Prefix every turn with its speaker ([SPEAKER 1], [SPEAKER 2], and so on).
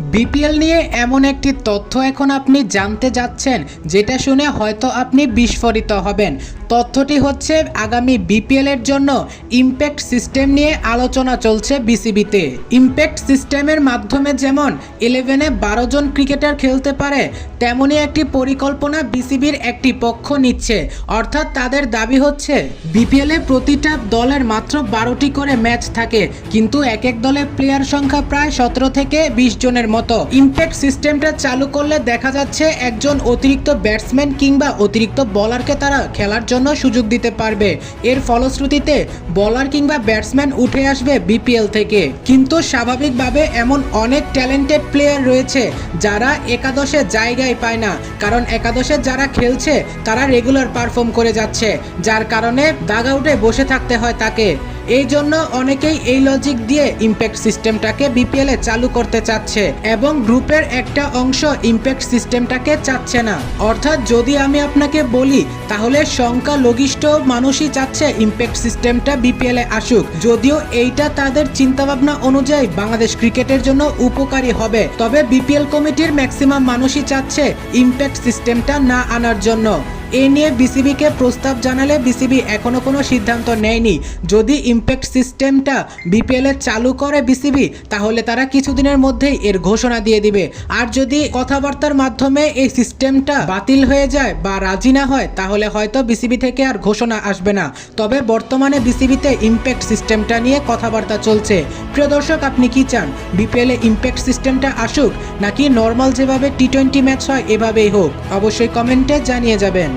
[SPEAKER 1] BPL নিয়ে এমন একটি তথ্য এখন আপনি জানতে যাচ্ছেন, যেটা শুনে হয়তো আপনি বিস্ফোরিত হবেন। তথ্যটি হচ্ছে, আগামী বিপিএল এর জন্য ইমপ্যাক্ট সিস্টেম নিয়ে আলোচনা চলছে বিসিবিতে। ইমপ্যাক্ট সিস্টেমের মাধ্যমে যেমন ইলেভেনে বারো জন ক্রিকেটার খেলতে পারে তেমনই একটি পরিকল্পনা বিসিবির একটি পক্ষ নিচ্ছে। অর্থাৎ তাদের দাবি হচ্ছে, বিপিএল প্রতিটা দলের মাত্র বারোটি করে ম্যাচ থাকে, কিন্তু এক এক দলের প্লেয়ার সংখ্যা প্রায় সতেরো থেকে বিশ জনের মতো। ইমপ্যাক্ট সিস্টেমটা চালু করলে দেখা যাচ্ছে একজন অতিরিক্ত ব্যাটসম্যান কিংবা অতিরিক্ত বলারকে তারা খেলার জন্য সুযোগ দিতে পারবে। এর ফলশ্রুতিতে বলার কিংবা ব্যাটসম্যান উঠে আসবে বিপিএল থেকে। কিন্তু স্বাভাবিকভাবে এমন অনেক ট্যালেন্টেড প্লেয়ার রয়েছে যারা একাদশে জায়গায় পায় না। কারণ একাদশে যারা খেলছে, তারা রেগুলার পারফর্ম করে যাচ্ছে, যার কারণে দাগ আউটে বসে থাকতে হয় তাকে। এই জন্য অনেকেই এই লজিক দিয়ে ইমপ্যাক্ট সিস্টেমটাকে বিপিএল চালু করতে চাচ্ছে এবং গ্রুপের একটা অংশ ইমপ্যাক্ট সিস্টেমটাকে চাচ্ছে না। অর্থাৎ যদি আমি আপনাকে বলি, তাহলে সংখ্যা সংখ্যালঘিষ্ঠ মানুষই চাচ্ছে ইমপ্যাক্ট সিস্টেমটা বিপিএল এ আসুক। যদিও এইটা তাদের চিন্তাভাবনা অনুযায়ী বাংলাদেশ ক্রিকেটের জন্য উপকারী হবে, তবে বিপিএল কমিটির ম্যাক্সিমাম মানুষই চাচ্ছে ইমপ্যাক্ট সিস্টেমটা না আনার জন্য। এ নিয়ে বিসিবিকে প্রস্তাব জানালে বিসিবি এখনও কোনো সিদ্ধান্ত নেয়নি। যদি ইমপ্যাক্ট সিস্টেমটা বিপিএল চালু করে বিসিবি, তাহলে তারা কিছুদিনের মধ্যেই এর ঘোষণা দিয়ে দিবে। আর যদি কথাবার্তার মাধ্যমে এই সিস্টেমটা বাতিল হয়ে যায় বা রাজি না হয়, তাহলে হয়তো বিসিবি থেকে আর ঘোষণা আসবে না। তবে বর্তমানে বিসিবিতে ইমপ্যাক্ট সিস্টেমটা নিয়ে কথাবার্তা চলছে। প্রিয় দর্শক, আপনি কি চান? বিপিএল ইমপ্যাক্ট সিস্টেমটা আসুক নাকি নর্মাল যেভাবে টি টোয়েন্টি ম্যাচ হয়, এভাবেই হোক? অবশ্যই কমেন্টে জানিয়ে যাবেন।